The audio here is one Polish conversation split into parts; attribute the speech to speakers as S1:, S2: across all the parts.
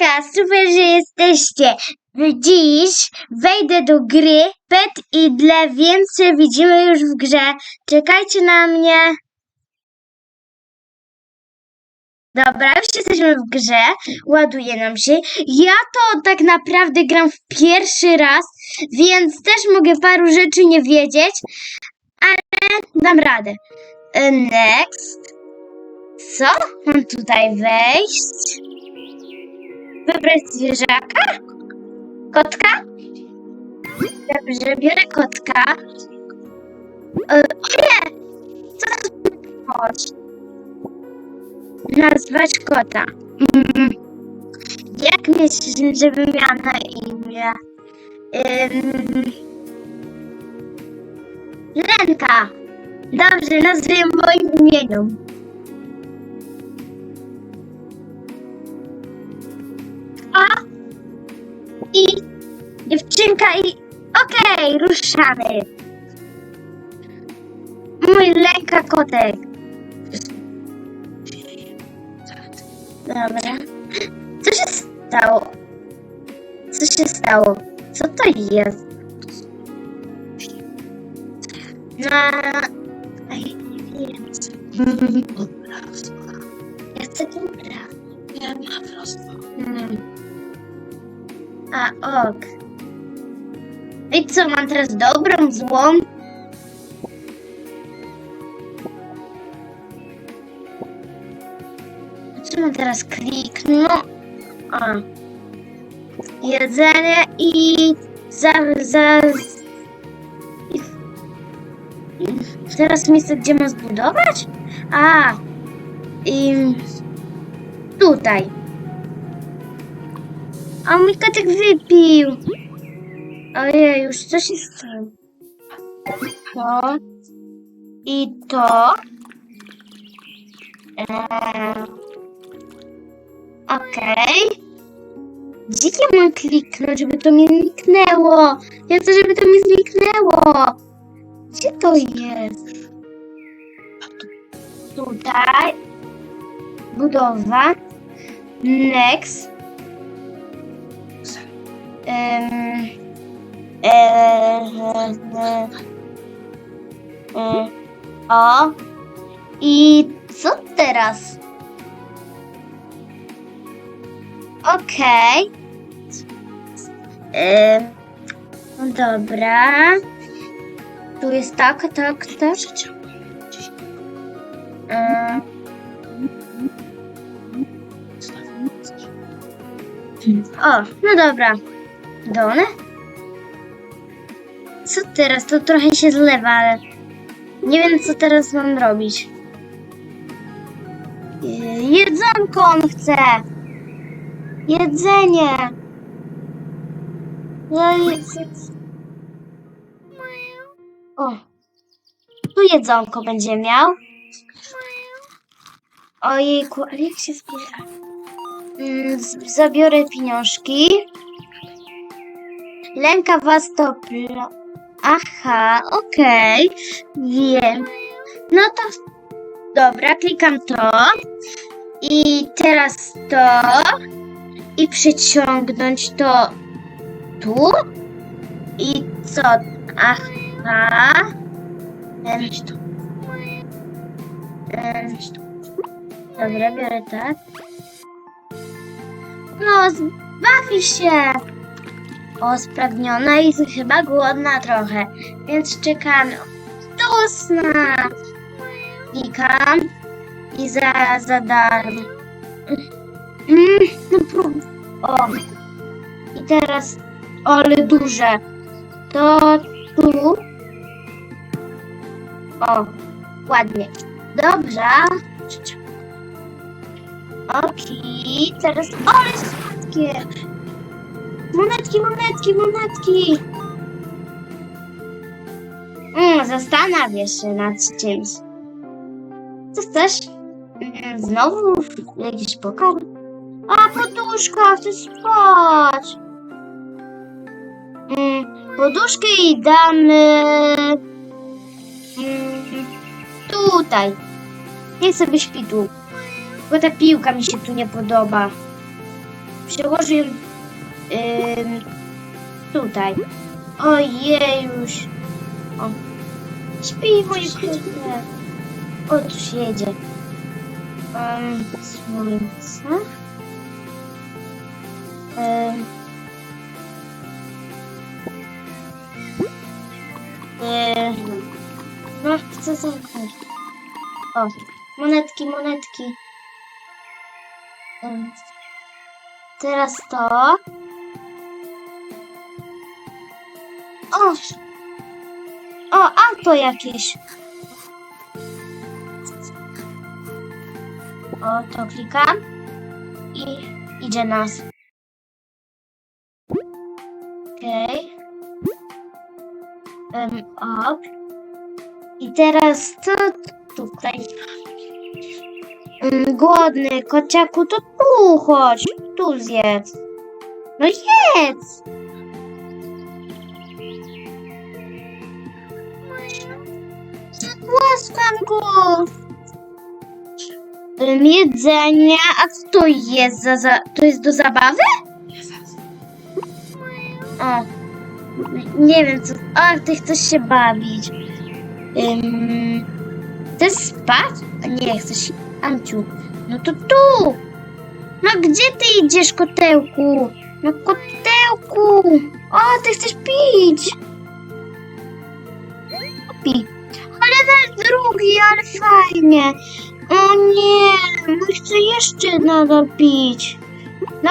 S1: Siemanka, super, że jesteście. Dziś wejdę do gry Pet i Tle, więc się widzimy już w grze. Czekajcie na mnie. Dobra, już jesteśmy w grze. Ładuje nam się. Ja to tak naprawdę gram w pierwszy raz, więc też mogę paru rzeczy nie wiedzieć, ale dam radę. E, Next. Co? Mam tutaj wejść? Wybrać zwierzaka? Kotka? Dobrze, biorę kotka. E, o nie! Co to? Nazwać kota. Mm. Jak myślisz, żeby miała na imię? Lenka. Dobrze, nazwę moim imieniu. I okej, ruszamy. Mój lęka kotek. Dobra. Co się stało? Co się stało? Co to jest? No. Ej, nie wiem. Ja chcę.
S2: Nie ma prosto.
S1: Hmm. A ok. I co, mam teraz dobrą, złą? Co mam teraz kliknąć? A. Jedzenie i za, za... Teraz miejsce, gdzie mam zbudować? A. I tutaj. A mój kotek wypił. Ojej, już co się stało? To i to. Eee, Okej. Gdzie ja mam kliknąć, żeby to mi zniknęło? Ja chcę, żeby to mi zniknęło. Gdzie to jest? Tutaj. Budowa. Next. E, o. I co teraz? Okej. No dobra. Tu jest tak, tak, tak. Em, o, no dobra. Dole? Teraz? To trochę się zlewa, ale nie wiem, co teraz mam robić. Je- Jedzonko on chce! Jedzenie! Jedzę. O! Tu jedzonko będzie miał. Ojejku, ale jak się zbiera? Mm, Zabiorę pieniążki. Lęka was to plo... Aha, okej. Wiem. No to... Dobra, klikam to. I teraz to. I przyciągnąć to tu. I co? Aha. Em, em, Dobra, biorę tak. No, zbawi się. O, spragniona i chyba głodna trochę, więc czekamy. Do sna. Klikam i za, za darmo. Mm, no. O. I teraz, ale duże. To tu. O, ładnie. Dobrze. Okej, teraz, ale słodkie. Monetki, monetki, monetki. Mm, zastanawiasz się nad czymś. Co chcesz? Mm, Znowu jakiś pokarm? A, poduszka, chcę spać. Mm, poduszkę i damy... Mm, tutaj. Niech sobie śpi tu. Tylko ta piłka mi się tu nie podoba. przełożę ją tutaj. Ojej już. O. Śpi moje krótkie. O, tu się jedzie. Um, słońce. Um, e, no, chcę zamknąć. O, monetki, monetki. Teraz to. O! O, auto jakieś. O, to klikam. I idzie nas. Okej. Okay. op. I teraz co tutaj? Mm, głodny kociaku, to tu chodź, tu zjedz. No jedz! Ym, Jedzenie, a co to jest za, za... To jest do zabawy? O, nie wiem co... A, ty chcesz się bawić. Ym, chcesz spać? Nie, chcesz... Amciu, no to tu! No gdzie ty idziesz, kotełku? No kotełku! O, ty chcesz pić! Pi. Drugi, ale fajnie. O nie, no chcę jeszcze nadal pić. No!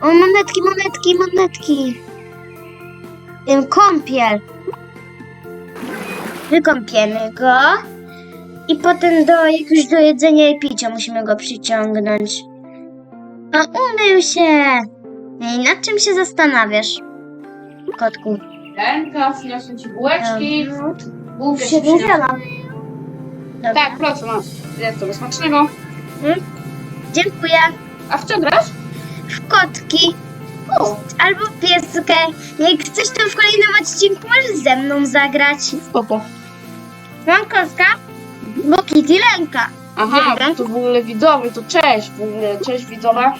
S1: O, monetki, monetki, monetki. Ym, Kąpiel. Wykąpiemy go. I potem do jakiegoś do jedzenia i picia musimy go przyciągnąć. A umył się! I nad czym się zastanawiasz, kotku?
S2: Ręka, przyniosę ci bułeczki.
S1: No,
S2: Bułkę
S1: się. Dobra.
S2: Tak, proszę, masz. Jest to smacznego.
S1: Dziękuję.
S2: A w co grasz?
S1: W kotki
S2: O,
S1: albo pieskę. Jak chcesz, to w kolejnym odcinku możesz ze mną zagrać.
S2: spoko.
S1: Mam kotka, bo Kitty lęka.
S2: Aha, to w ogóle widzowie, to cześć w ogóle, cześć widzowie.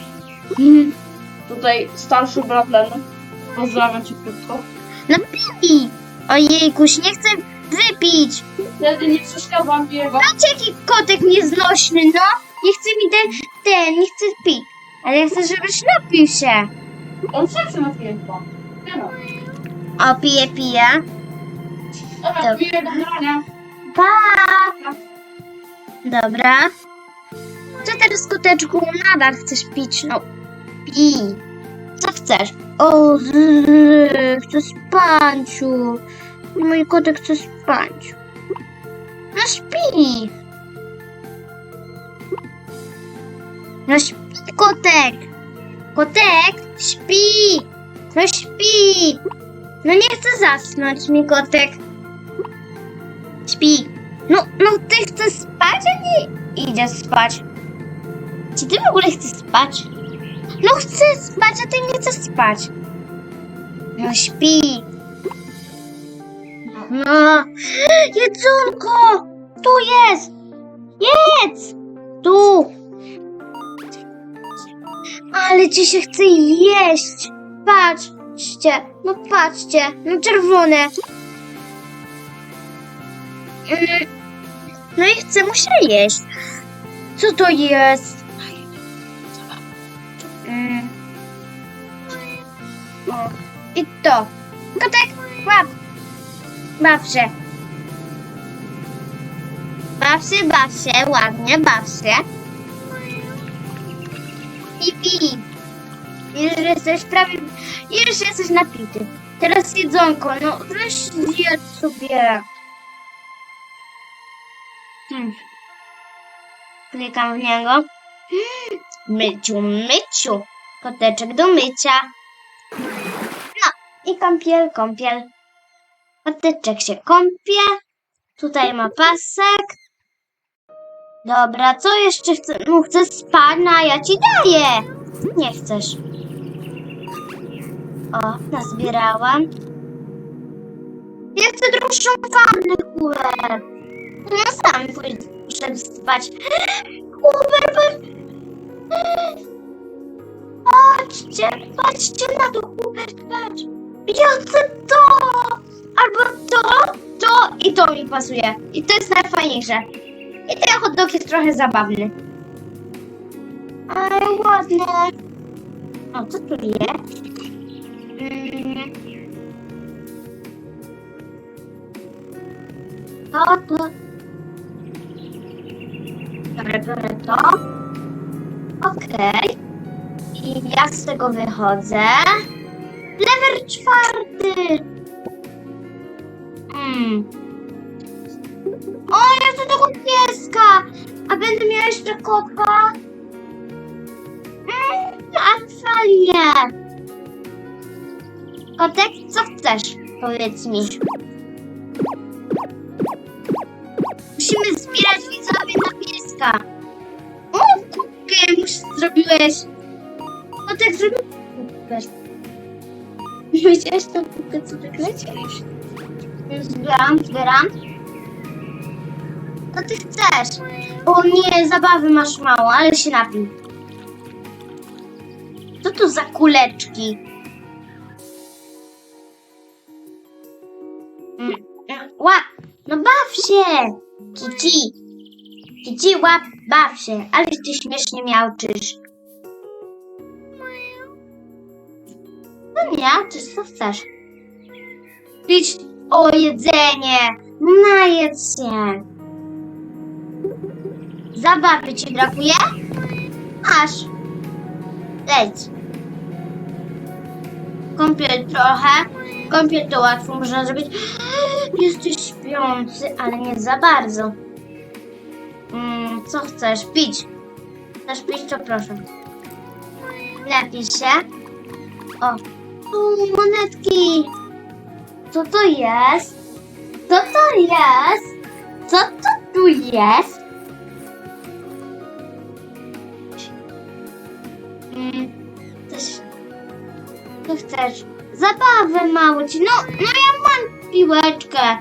S1: Mhm.
S2: Tutaj starszy brat Len. Pozdrawiam cię krótko.
S1: No pij! Ojejkuś, nie chcę wypić.
S2: Wtedy nie przeszkadzam jego.
S1: Patrz jaki kotek nieznośny, no! Nie chce mi ten, ten, nie chce pić. Ale ja chcę, żebyś napił się.
S2: On sam się napije chyba. Nie no.
S1: O, pije, pije.
S2: Dobra,
S1: Dobra.
S2: piję do grania.
S1: Pa! Dobra. Co teraz, koteczku? Nadal chcesz pić? No, pij. Co chcesz? O, z- chcę spanciu. Mój kotek chce spać. No śpi. No śpi, kotek. Kotek, śpi. No śpi. No nie chcę zasnąć, mi kotek. Śpi. No, no ty chcesz spać, a nie idzie spać. Czy ty w ogóle chcesz spać? No chcę spać, a ty nie chcesz spać. No śpi. No. Jedzonko! Tu jest! Jedz! Tu! Ale ci się chce jeść! Patrzcie! No patrzcie! No czerwone! Mm, No i chcę mu się jeść. Co to jest? Mm. I to. Kotek, łap. Baw się. Baw się, baw się, ładnie, baw się. I pij. Już jesteś prawie, już jesteś napity. Teraz jedzonko, no weź zjedz sobie. Hmm. Klikam w niego. Myciu, myciu. Koteczek do mycia. No i kąpiel, kąpiel. Koteczek się kąpie. Tutaj ma pasek. Dobra, co jeszcze chcę? No chcę spać, a ja ci daję. Nie chcesz. O, nazbierałam. Ja chcę droższą wannę, kurę. No sam pójdę spać. Uber, Patrzcie, patrzcie na to, Hubert, patrz. Ja chcę to! Albo to, to i to mi pasuje. I to jest najfajniejsze. I ten hot dog jest trochę zabawny. Ale ładne. O, co tu jest? Mm. To, to. Biorę, to. Okej. I ja z tego wychodzę. Lever czwarty. Hmm. O, ja chcę tego pieska. A będę miała jeszcze kotka? Mm, a fajnie. Kotek, co chcesz? Powiedz mi. Musimy zbierać widzowie na pieska. O, kubkę już zrobiłeś. Kotek zrobił kubkę. Widziałeś tą kubkę, co tak? Zbieram, zbieram. Co ty chcesz? O nie, zabawy masz mało, ale się napij. Co to za kuleczki? Mm, mm, Łap, no baw się! Kici! Kici, łap, baw się, ale ty śmiesznie miałczysz. Nie, ty co chcesz? Idź o jedzenie! Najedz się! Zabawy ci brakuje? Masz. Leć. Kąpiel trochę. Kąpiel to łatwo można zrobić. Jesteś śpiący, ale nie za bardzo. Mm, co chcesz? Pić. Chcesz pić, to proszę. Lepiej się. O. O, monetki. Co to jest? Co to jest? Co to tu jest? Mm. Co chcesz? Zabawę mało ci. No, no ja mam piłeczkę.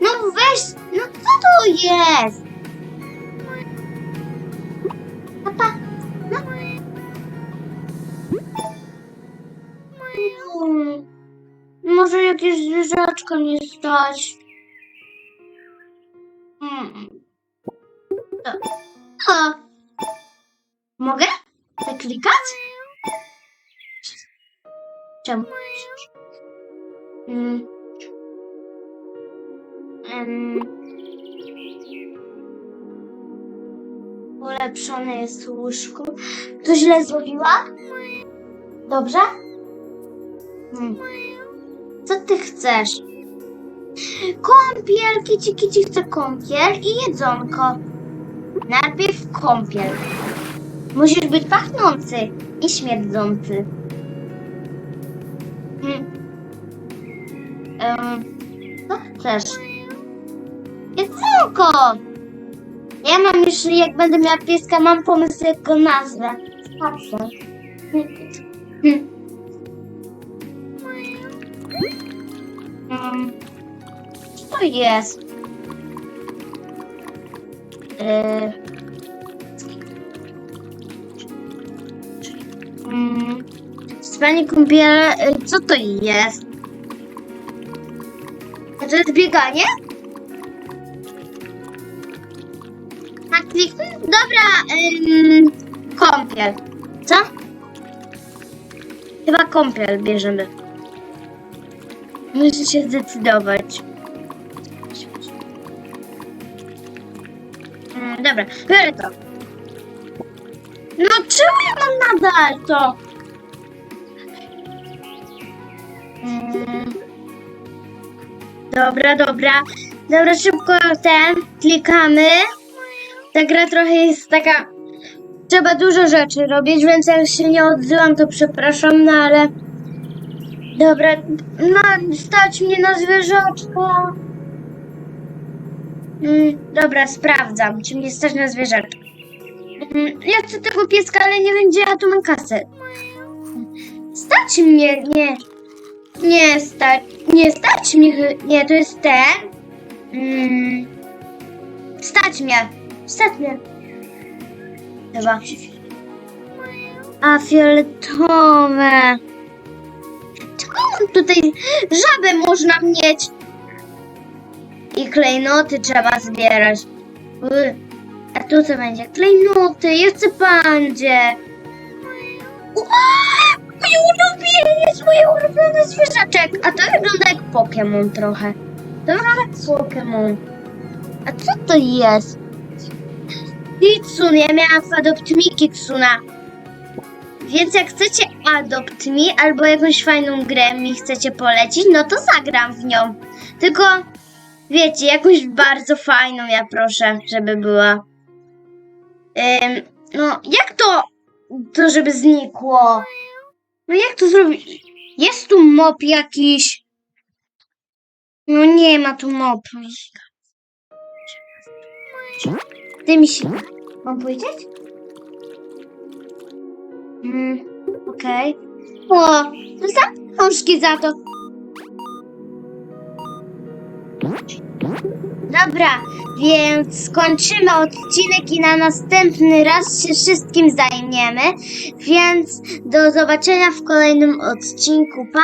S1: No weź, no co to jest? Może jakieś zwierzaczko nie stać. Mm. O. O. Mogę? Zaklikać? Czemu? Mm. Em. Ulepszone jest łóżko. To źle zrobiła? Dobrze? Hmm. Ty chcesz? Kąpiel, kici, kici chce kąpiel i jedzonko. Najpierw kąpiel. Musisz być pachnący i śmierdzący. Hmm. Em, co chcesz? Jedzonko! Ja mam już, jak będę miała pieska, mam pomysł, jak go nazwę. Patrzę. Hmm. Co to jest? Yy. Mm. Spanie kąpiele, co to jest? To jest bieganie? Tak. Dobra, ym, kąpiel. Co? Chyba kąpiel bierzemy. Muszę się zdecydować. Mm, dobra, biorę to. No czemu ja mam nadal to? Mm. Dobra, dobra. Dobra, szybko ten klikamy. Ta gra trochę jest taka. Trzeba dużo rzeczy robić, więc jak się nie odzywam, to przepraszam, no ale. Dobra, stać mnie na zwierzaczka. Mm, dobra, sprawdzam, czy mnie stać na zwierzaczka. Mm, ja chcę tego pieska, ale nie wiem, gdzie ja tu mam kasę. Stać mnie, nie. Nie stać, nie stać mnie, nie, to jest ten. Mm, stać mnie, stać mnie. Chyba. A fioletowe. Tutaj żabę można mieć? I klejnoty trzeba zbierać. A tu co będzie? Klejnoty, chcę pandzie. Moje ulubieniec, moje ulubione zwierzaczek. A to wygląda jak Pokémon trochę. To wygląda jak Pokémon. A co to jest? Kitsun, ja miałam w Adopt Me Kitsuna. Więc jak chcecie Adopt Me albo jakąś fajną grę mi chcecie polecić, no to zagram w nią. Tylko wiecie, jakąś bardzo fajną ja proszę, żeby była. Ym, no, jak to, to żeby znikło? No jak to zrobić? Jest tu mop jakiś? No nie ma tu mopu. Ty mi się... Mam powiedzieć? Mm, okej. O, za książki za to. Dobra, więc skończymy odcinek i na następny raz się wszystkim zajmiemy. Więc do zobaczenia w kolejnym odcinku. Pa!